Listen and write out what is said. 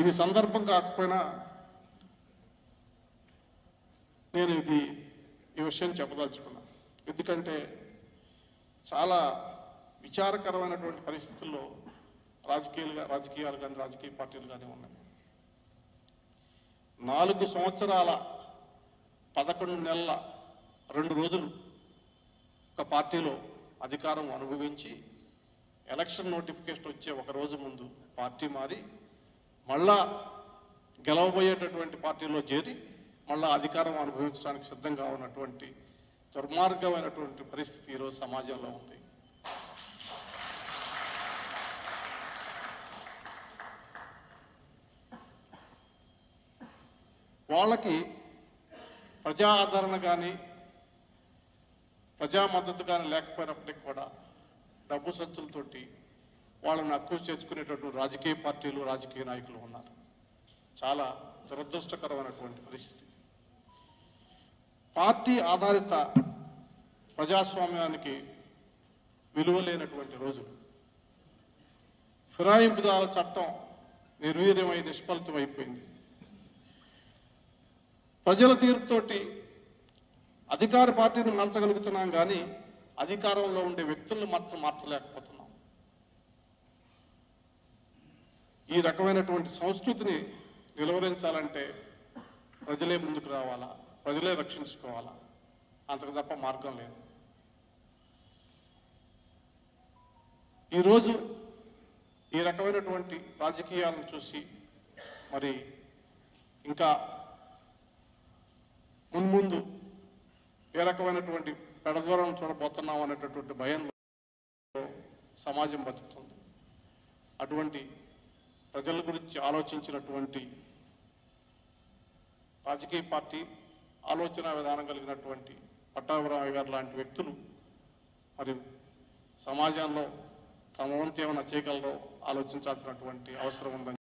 ఇది సందర్భం కాకపోయినా నేను ఇది ఈ విషయం చెప్పదలుచుకున్నా. ఎందుకంటే చాలా విచారకరమైనటువంటి పరిస్థితుల్లో రాజకీయాలుగా రాజకీయాలు కానీ రాజకీయ పార్టీలు కానీ ఉన్నాయి. నాలుగు సంవత్సరాల పదకొండు నెలల రెండు రోజులు ఒక పార్టీలో అధికారం అనుభవించి ఎలక్షన్ నోటిఫికేషన్ వచ్చే ఒక రోజు ముందు పార్టీ మారి మళ్ళా గెలవబోయేటటువంటి పార్టీలో చేరి మళ్ళా అధికారం అనుభవించడానికి సిద్ధంగా ఉన్నటువంటి దుర్మార్గమైనటువంటి పరిస్థితి ఈరోజు సమాజంలో ఉంది. వాళ్ళకి ప్రజా ఆదరణ కానీ ప్రజా మద్దతు కానీ లేకపోయినప్పటికీ కూడా డబ్బు సంచులతోటి వాళ్ళని అక్కువ చేర్చుకునేటటువంటి రాజకీయ పార్టీలు రాజకీయ నాయకులు ఉన్నారు. చాలా దురదృష్టకరమైనటువంటి పరిస్థితి. పార్టీ ఆధారిత ప్రజాస్వామ్యానికి విలువ లేనటువంటి రోజులు. ఫిరాయింపుదారుల చట్టం నిర్వీర్యమై నిష్ఫలితం అయిపోయింది ప్రజల తీర్పుతోటి అధికార పార్టీని మార్చగలుగుతున్నాం కానీ అధికారంలో ఉండే వ్యక్తులను మాత్రం మార్చలేకపోతున్నాం. ఈ రకమైనటువంటి సంస్కృతిని నిలువరించాలంటే ప్రజలే ముందుకు రావాలా? ప్రజలే రక్షించుకోవాలా? అంతకు తప్ప మార్గం లేదు. ఈరోజు ఈ రకమైనటువంటి రాజకీయాలను చూసి మరి ఇంకా మున్ముందు ఏ రకమైనటువంటి పెడదూరం చూడబోతున్నాం అనేటటువంటి భయంలో సమాజం బతుకుతుంది. అటువంటి ప్రజల గురించి ఆలోచించినటువంటి రాజకీయ పార్టీ ఆలోచన విధానం కలిగినటువంటి పట్టాభిరామయ్య గారు లాంటి వ్యక్తులు మరి సమాజంలో తమ వంతు ఏమైనా చేయగలరో ఆలోచించాల్సినటువంటి అవసరం ఉందని